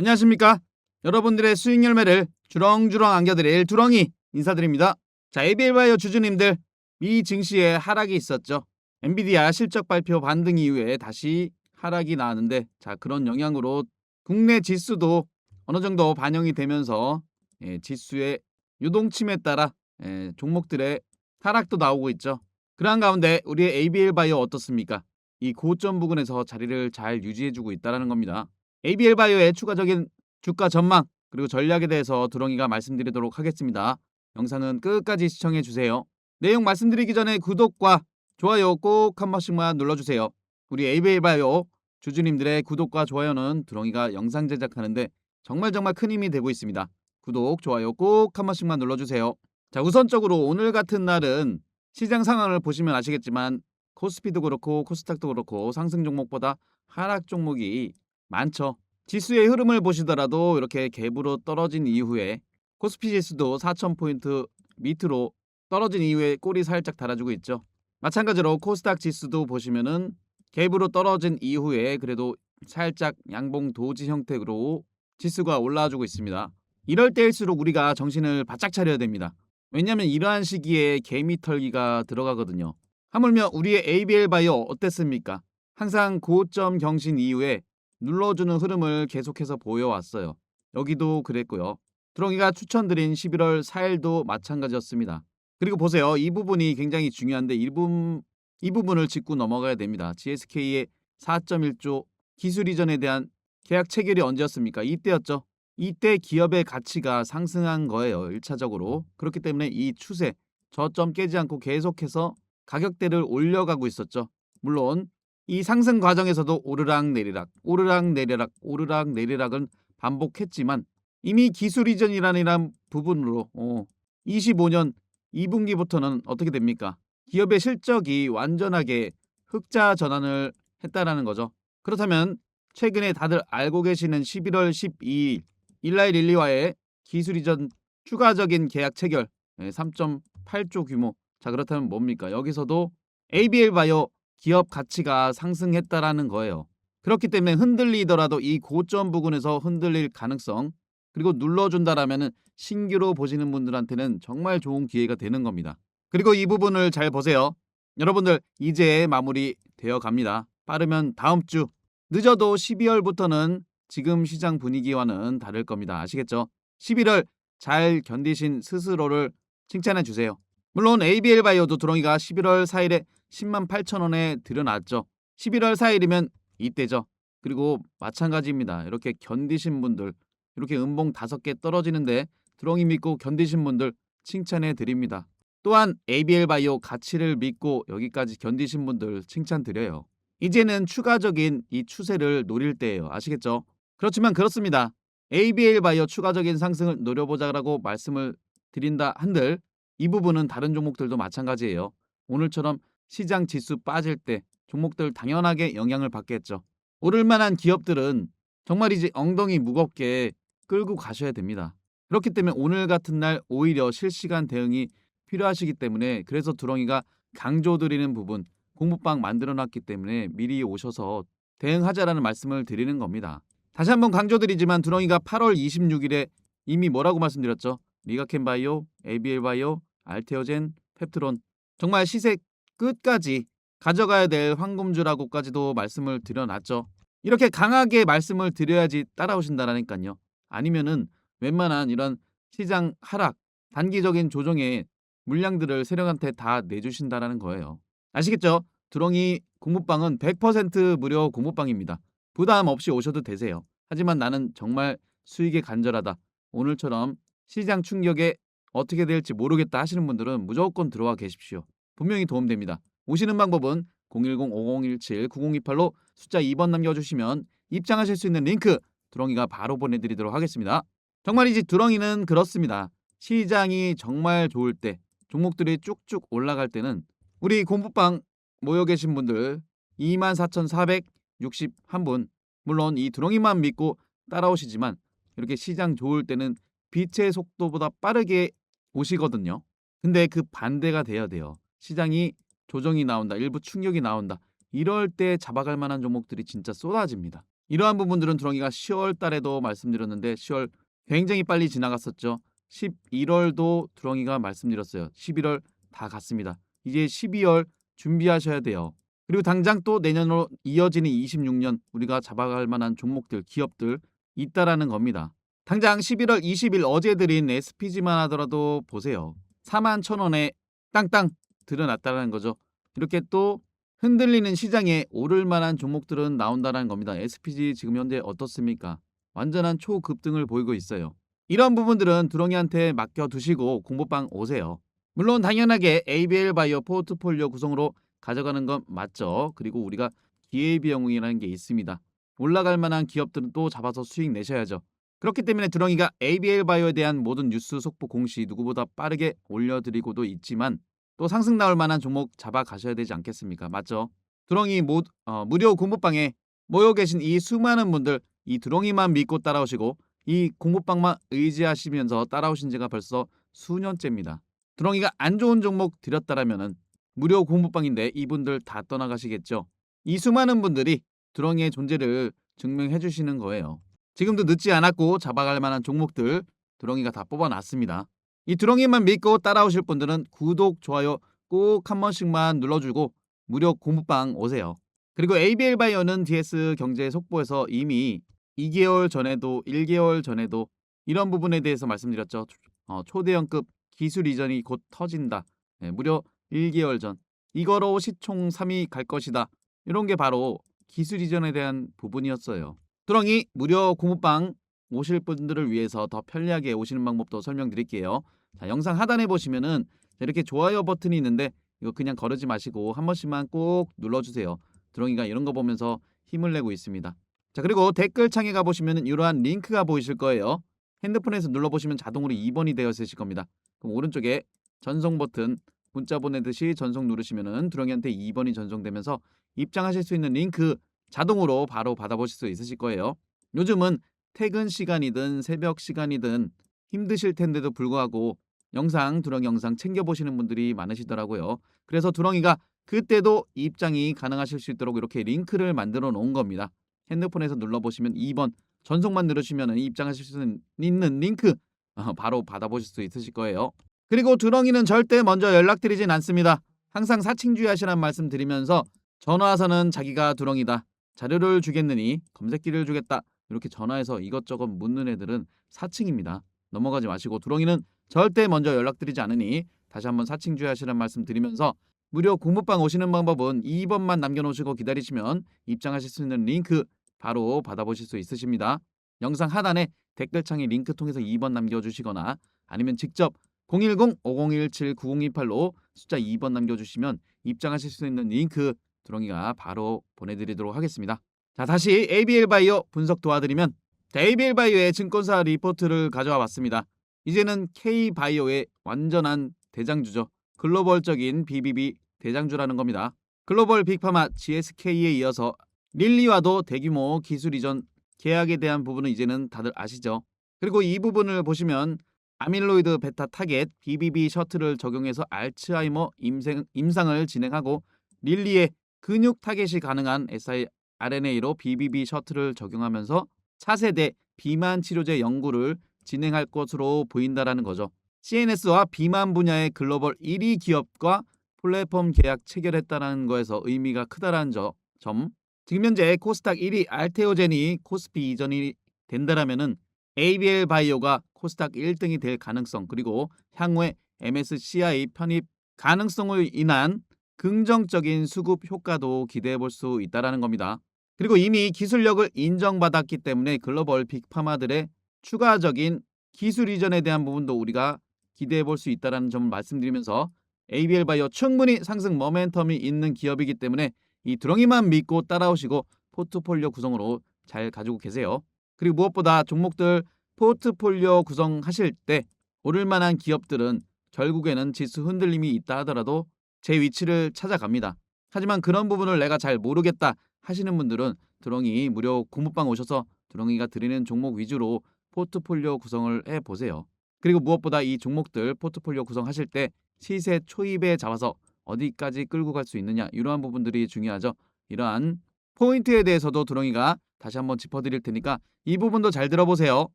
안녕하십니까? 여러분들의 수익 열매를 주렁주렁 안겨드릴 두렁이 인사드립니다. 자, ABL바이오 주주님들, 미 증시에 하락이 있었죠. 엔비디아 실적 발표 반등 이후에 다시 하락이 나왔는데, 자, 그런 영향으로 국내 지수도 어느 정도 반영이 되면서 예, 지수의 유동침에 따라 예, 종목들의 하락도 나오고 있죠. 그러한 가운데 우리의 ABL바이오 어떻습니까? 이 고점 부근에서 자리를 잘 유지해주고 있다는 겁니다. ABL바이오의 추가적인 주가 전망 그리고 전략에 대해서 두렁이가 말씀드리도록 하겠습니다. 영상은 끝까지 시청해 주세요. 내용 말씀드리기 전에 구독과 좋아요 꼭 한 번씩만 눌러주세요. 우리 ABL바이오 주주님들의 구독과 좋아요는 두렁이가 영상 제작하는데 정말 정말 큰 힘이 되고 있습니다. 구독, 좋아요 꼭 한 번씩만 눌러주세요. 자, 우선적으로 오늘 같은 날은 시장 상황을 보시면 아시겠지만 코스피도 그렇고 코스닥도 그렇고 상승 종목보다 하락 종목이 많죠. 지수의 흐름을 보시더라도 이렇게 갭으로 떨어진 이후에 코스피 지수도 4,000포인트 밑으로 떨어진 이후에 꼬리 살짝 달아주고 있죠. 마찬가지로 코스닥 지수도 보시면은 갭으로 떨어진 이후에 그래도 살짝 양봉 도지 형태로 지수가 올라와주고 있습니다. 이럴 때일수록 우리가 정신을 바짝 차려야 됩니다. 왜냐하면 이러한 시기에 개미 털기가 들어가거든요. 하물며 우리의 ABL 바이오 어땠습니까? 항상 고점 경신 이후에 눌러주는 흐름을 계속해서 보여왔어요. 여기도 그랬고요. 두렁이가 추천드린 11월 4일도 마찬가지였습니다. 그리고 보세요. 이 부분이 굉장히 중요한데 이, 부분, 이 부분을 짚고 넘어가야 됩니다. GSK의 4.1조 기술 이전에 대한 계약 체결이 언제였습니까? 이때였죠. 이때 기업의 가치가 상승한 거예요. 1차적으로. 그렇기 때문에 이 추세 저점 깨지 않고 계속해서 가격대를 올려가고 있었죠. 물론 이 상승 과정에서도 오르락 내리락, 오르락 내리락, 오르락 내리락은 반복했지만 이미 기술 이전이라는 부분으로 어, 25년 2분기부터는 어떻게 됩니까? 기업의 실적이 완전하게 흑자 전환을 했다라는 거죠. 그렇다면 최근에 다들 알고 계시는 11월 12일 일라일 릴리와의 기술 이전 추가적인 계약 체결 3.8조 규모. 자 그렇다면 뭡니까? 여기서도 ABL 바이오 기업 가치가 상승했다라는 거예요. 그렇기 때문에 흔들리더라도 이 고점 부근에서 흔들릴 가능성 그리고 눌러준다라면 신규로 보시는 분들한테는 정말 좋은 기회가 되는 겁니다. 그리고 이 부분을 잘 보세요. 여러분들 이제 마무리 되어 갑니다. 빠르면 다음 주 늦어도 12월부터는 지금 시장 분위기와는 다를 겁니다. 아시겠죠? 11월 잘 견디신 스스로를 칭찬해 주세요. 물론 ABL 바이오도 두렁이가 11월 4일에 10만 8천 원에 들여놨죠. 11월 4일이면 이때죠. 그리고 마찬가지입니다. 이렇게 견디신 분들, 이렇게 음봉 다섯 개 떨어지는데 두렁이 믿고 견디신 분들 칭찬해 드립니다. 또한 ABL 바이오 가치를 믿고 여기까지 견디신 분들 칭찬 드려요. 이제는 추가적인 이 추세를 노릴 때예요. 아시겠죠? 그렇지만 그렇습니다. ABL 바이오 추가적인 상승을 노려보자라고 말씀을 드린다 한들 이 부분은 다른 종목들도 마찬가지예요. 오늘처럼 시장 지수 빠질 때 종목들 당연하게 영향을 받겠죠. 오를 만한 기업들은 정말 이제 엉덩이 무겁게 끌고 가셔야 됩니다. 그렇기 때문에 오늘 같은 날 오히려 실시간 대응이 필요하시기 때문에 그래서 두렁이가 강조드리는 부분 공부방 만들어 놨기 때문에 미리 오셔서 대응하자라는 말씀을 드리는 겁니다. 다시 한번 강조드리지만 두렁이가 8월 26일에 이미 뭐라고 말씀드렸죠? 리가켄 바이오, ABL 바이오, 알테오젠, 펩트론 정말 시세 끝까지 가져가야 될 황금주라고까지도 말씀을 드려놨죠. 이렇게 강하게 말씀을 드려야지 따라오신다라니까요. 아니면은 웬만한 이런 시장 하락, 단기적인 조정에 물량들을 세력한테 다 내주신다라는 거예요. 아시겠죠? 두렁이 공부방은 100% 무료 공부방입니다. 부담 없이 오셔도 되세요. 하지만 나는 정말 수익에 간절하다. 오늘처럼 시장 충격에 어떻게 될지 모르겠다 하시는 분들은 무조건 들어와 계십시오. 분명히 도움됩니다. 오시는 방법은 010-5017-9028로 숫자 2번 남겨주시면 입장하실 수 있는 링크 두렁이가 바로 보내드리도록 하겠습니다. 정말이지 두렁이는 그렇습니다. 시장이 정말 좋을 때 종목들이 쭉쭉 올라갈 때는 우리 공부방 모여 계신 분들 24,461분 물론 이 두렁이만 믿고 따라오시지만 이렇게 시장 좋을 때는 빛의 속도보다 빠르게 오시거든요. 근데 그 반대가 돼야 돼요. 시장이 조정이 나온다, 일부 충격이 나온다. 이럴 때 잡아갈 만한 종목들이 진짜 쏟아집니다. 이러한 부분들은 두렁이가 10월 달에도 말씀드렸는데 10월 굉장히 빨리 지나갔었죠. 11월도 두렁이가 말씀드렸어요. 11월 다 갔습니다. 이제 12월 준비하셔야 돼요. 그리고 당장 또 내년으로 이어지는 26년 우리가 잡아갈 만한 종목들, 기업들 있다라는 겁니다. 당장 11월 20일 어제 드린 SPG만 하더라도 보세요. 4만 1,000원에 땅땅 드러났다는 거죠. 이렇게 또 흔들리는 시장에 오를 만한 종목들은 나온다는 겁니다. SPG 지금 현재 어떻습니까? 완전한 초급등을 보이고 있어요. 이런 부분들은 두렁이한테 맡겨두시고 공부방 오세요. 물론 당연하게 ABL 바이오 포트폴리오 구성으로 가져가는 건 맞죠. 그리고 우리가 기회비용이라는 게 있습니다. 올라갈 만한 기업들은 또 잡아서 수익 내셔야죠. 그렇기 때문에 두렁이가 ABL 바이오에 대한 모든 뉴스 속보 공시 누구보다 빠르게 올려드리고도 있지만 또 상승 나올 만한 종목 잡아 가셔야 되지 않겠습니까? 맞죠? 두렁이 모, 어, 무료 공부방에 모여 계신 이 수많은 분들 이 두렁이만 믿고 따라오시고 이 공부방만 의지하시면서 따라오신 지가 벌써 수년째입니다. 두렁이가 안 좋은 종목 드렸다라면은 무료 공부방인데 이분들 다 떠나가시겠죠. 이 수많은 분들이 두렁이의 존재를 증명해 주시는 거예요. 지금도 늦지 않았고 잡아갈 만한 종목들 두렁이가 다 뽑아놨습니다. 이 두렁이만 믿고 따라오실 분들은 구독, 좋아요 꼭 한 번씩만 눌러주고 무료 공부방 오세요. 그리고 ABL 바이오는 DS 경제 속보에서 이미 2개월 전에도 1개월 전에도 이런 부분에 대해서 말씀드렸죠. 어, 초대형급 기술 이전이 곧 터진다. 네, 무려 1개월 전. 이거로 시총 3위 갈 것이다. 이런 게 바로 기술 이전에 대한 부분이었어요. 두렁이 무료 공부방 오실 분들을 위해서 더 편리하게 오시는 방법도 설명드릴게요. 자, 영상 하단에 보시면은 이렇게 좋아요 버튼이 있는데 이거 그냥 거르지 마시고 한 번씩만 꼭 눌러주세요. 두렁이가 이런 거 보면서 힘을 내고 있습니다. 자 그리고 댓글창에 가보시면 이러한 링크가 보이실 거예요. 핸드폰에서 눌러보시면 자동으로 2번이 되어 있으실 겁니다. 그럼 오른쪽에 전송 버튼 문자 보내듯이 전송 누르시면은 두렁이한테 2번이 전송되면서 입장하실 수 있는 링크 자동으로 바로 받아보실 수 있으실 거예요. 요즘은 퇴근 시간이든 새벽 시간이든 힘드실 텐데도 불구하고 영상 두렁이 영상 챙겨보시는 분들이 많으시더라고요. 그래서 두렁이가 그때도 입장이 가능하실 수 있도록 이렇게 링크를 만들어 놓은 겁니다. 핸드폰에서 눌러보시면 2번 전송만 누르시면 입장하실 수 있는 링크 어, 바로 받아보실 수 있으실 거예요. 그리고 두렁이는 절대 먼저 연락드리진 않습니다. 항상 사칭주의 하시란 말씀 드리면서 전화와서는 자기가 두렁이다. 자료를 주겠느니 검색기를 주겠다. 이렇게 전화해서 이것저것 묻는 애들은 사칭입니다. 넘어가지 마시고 두렁이는 절대 먼저 연락드리지 않으니 다시 한번 사칭 주의 하시란 말씀 드리면서 무료 공부방 오시는 방법은 2번만 남겨놓으시고 기다리시면 입장하실 수 있는 링크 바로 받아보실 수 있으십니다. 영상 하단에 댓글창에 링크 통해서 2번 남겨주시거나 아니면 직접 010-5017-9028로 숫자 2번 남겨주시면 입장하실 수 있는 링크 두렁이가 바로 보내드리도록 하겠습니다. 자 다시 ABL 바이오 분석 도와드리면 ABL 바이오의 증권사 리포트를 가져와 봤습니다. 이제는 K 바이오의 완전한 대장주죠. 글로벌적인 BBB 대장주라는 겁니다. 글로벌 빅파마 GSK에 이어서 릴리와도 대규모 기술 이전 계약에 대한 부분은 이제는 다들 아시죠. 그리고 이 부분을 보시면 아밀로이드 베타 타겟 BBB 셔틀을 적용해서 알츠하이머 임생, 임상을 진행하고 릴리의 근육 타겟이 가능한 siRNA로 BBB 셔틀을 적용하면서 차세대 비만 치료제 연구를 진행할 것으로 보인다라는 거죠. CNS와 비만 분야의 글로벌 1위 기업과 플랫폼 계약 체결했다는 거에서 의미가 크다라는 저, 점. 지금 현재 코스닥 1위 알테오젠이 코스피 이전이 된다라면은 ABL 바이오가 코스닥 1등이 될 가능성 그리고 향후에 MSCI 편입 가능성을 인한 긍정적인 수급 효과도 기대해 볼 수 있다라는 겁니다. 그리고 이미 기술력을 인정받았기 때문에 글로벌 빅파마들의 추가적인 기술 이전에 대한 부분도 우리가 기대해 볼 수 있다라는 점을 말씀드리면서 ABL 바이오 충분히 상승 모멘텀이 있는 기업이기 때문에 이 두렁이만 믿고 따라오시고 포트폴리오 구성으로 잘 가지고 계세요. 그리고 무엇보다 종목들 포트폴리오 구성하실 때 오를 만한 기업들은 결국에는 지수 흔들림이 있다 하더라도 제 위치를 찾아갑니다. 하지만 그런 부분을 내가 잘 모르겠다 하시는 분들은 두렁이 무료 공부방 오셔서 두렁이가 드리는 종목 위주로 포트폴리오 구성을 해 보세요. 그리고 무엇보다 이 종목들 포트폴리오 구성하실 때 시세 초입에 잡아서 어디까지 끌고 갈 수 있느냐 이러한 부분들이 중요하죠. 이러한 포인트에 대해서도 두렁이가 다시 한번 짚어드릴 테니까 이 부분도 잘 들어보세요.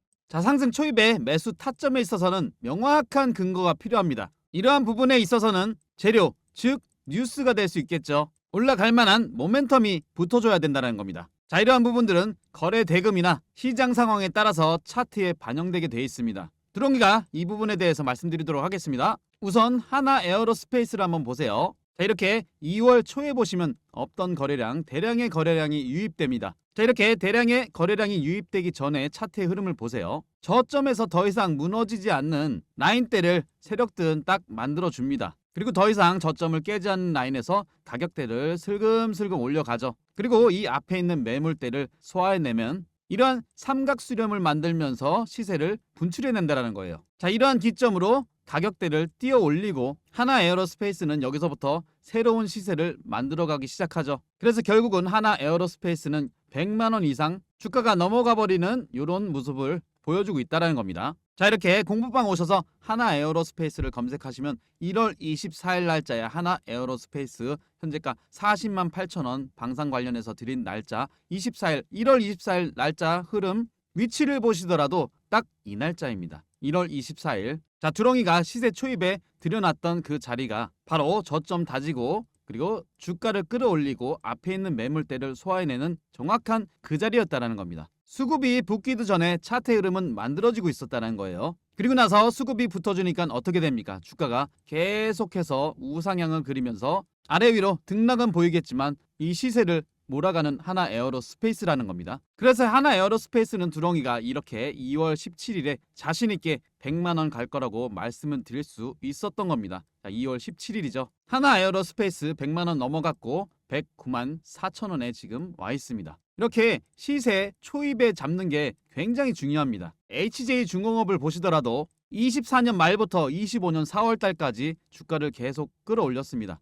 자, 상승 초입의 매수 타점에 있어서는 명확한 근거가 필요합니다. 이러한 부분에 있어서는 재료, 즉 뉴스가 될 수 있겠죠. 올라갈 만한 모멘텀이 붙어줘야 된다는 겁니다. 자, 이러한 부분들은 거래 대금이나 시장 상황에 따라서 차트에 반영되게 되어 있습니다. 드롱이가 이 부분에 대해서 말씀드리도록 하겠습니다. 우선 하나 에어로스페이스를 한번 보세요. 자, 이렇게 2월 초에 보시면 없던 거래량, 대량의 거래량이 유입됩니다. 자, 이렇게 대량의 거래량이 유입되기 전에 차트의 흐름을 보세요. 저점에서 더 이상 무너지지 않는 라인대를 세력들은 딱 만들어 줍니다. 그리고 더 이상 저점을 깨지 않는 라인에서 가격대를 슬금슬금 올려가죠. 그리고 이 앞에 있는 매물대를 소화해내면 이러한 삼각 수렴을 만들면서 시세를 분출해낸다는 거예요. 자, 이러한 기점으로 가격대를 띄어 올리고 하나 에어로스페이스는 여기서부터 새로운 시세를 만들어가기 시작하죠. 그래서 결국은 하나 에어로스페이스는 100만 원 이상 주가가 넘어가 버리는 이런 모습을 보여주고 있다는 겁니다. 자 이렇게 공부방 오셔서 하나 에어로스페이스를 검색하시면 1월 24일 날짜에 하나 에어로스페이스 현재가 40만 8천 원 방산 관련해서 드린 날짜 24일 1월 24일 날짜 흐름 위치를 보시더라도 딱 이 날짜입니다. 1월 24일 자 두렁이가 시세 초입에 들여놨던 그 자리가 바로 저점 다지고 그리고 주가를 끌어올리고 앞에 있는 매물대를 소화해내는 정확한 그 자리였다라는 겁니다. 수급이 붙기도 전에 차트 흐름은 만들어지고 있었다는 거예요. 그리고 나서 수급이 붙어주니까 어떻게 됩니까? 주가가 계속해서 우상향을 그리면서 아래 위로 등락은 보이겠지만 이 시세를 몰아가는 하나 에어로스페이스라는 겁니다. 그래서 하나 에어로스페이스는 두렁이가 이렇게 2월 17일에 자신 있게 100만 원 갈 거라고 말씀을 드릴 수 있었던 겁니다. 자, 2월 17일이죠. 하나 에어로스페이스 100만 원 넘어갔고 109만 4천 원에 지금 와 있습니다. 이렇게 시세 초입에 잡는 게 굉장히 중요합니다. HJ 중공업을 보시더라도 24년 말부터 25년 4월 달까지 주가를 계속 끌어올렸습니다.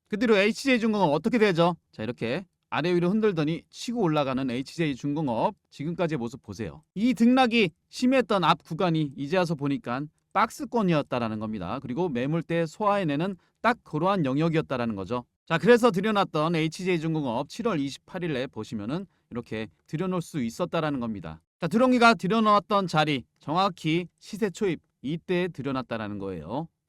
그대로 HJ중공업 어떻게 되죠? 자 이렇게 아래 위로 흔들더니 치고 올라가는 HJ중공업 지금까지의 모습 보세요. 이 등락이 심했던 앞 구간이 이제 와서 보니까 박스권이었다라는 겁니다. 그리고 매물대 소화해내는 딱 그러한 영역이었다라는 거죠. 자 그래서 들여놨던 HJ중공업 7월 28일에 보시면은 이렇게 들여놓을 수 있었다라는 겁니다. 자 드렁이가 들여놓았던 자리 정확히 시세 초입 이때 들여놨다라는 거예요.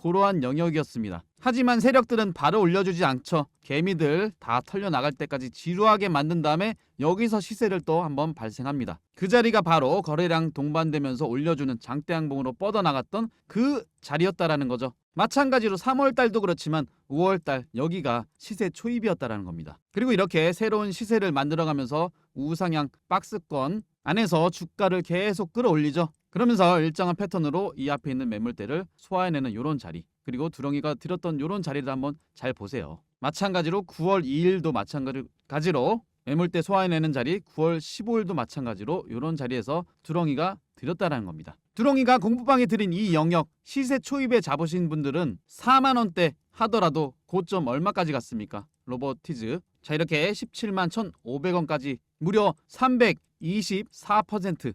그러한 영역이었습니다. 하지만 세력들은 바로 올려주지 않죠. 개미들 다 털려 나갈 때까지 지루하게 만든 다음에 여기서 시세를 또 한번 발생합니다. 그 자리가 바로 거래량 동반되면서 올려주는 장대양봉으로 뻗어나갔던 그 자리였다라는 거죠. 마찬가지로 3월 달도 그렇지만 5월 달 여기가 시세 초입이었다라는 겁니다. 그리고 이렇게 새로운 시세를 만들어가면서 우상향 박스권 안에서 주가를 계속 끌어올리죠. 그러면서 일정한 패턴으로 이 앞에 있는 매물대를 소화해내는 이런 자리 그리고 두렁이가 들었던 이런 자리를 한번 잘 보세요. 마찬가지로 9월 2일도 마찬가지로 매물대 소화해내는 자리 9월 15일도 마찬가지로 이런 자리에서 두렁이가 드렸다라는 겁니다. 두렁이가 공부방에 드린 이 영역 시세 초입에 잡으신 분들은 4만 원대 하더라도 고점 얼마까지 갔습니까? 로버티즈 자 이렇게 17만 1,500원까지 무려 324%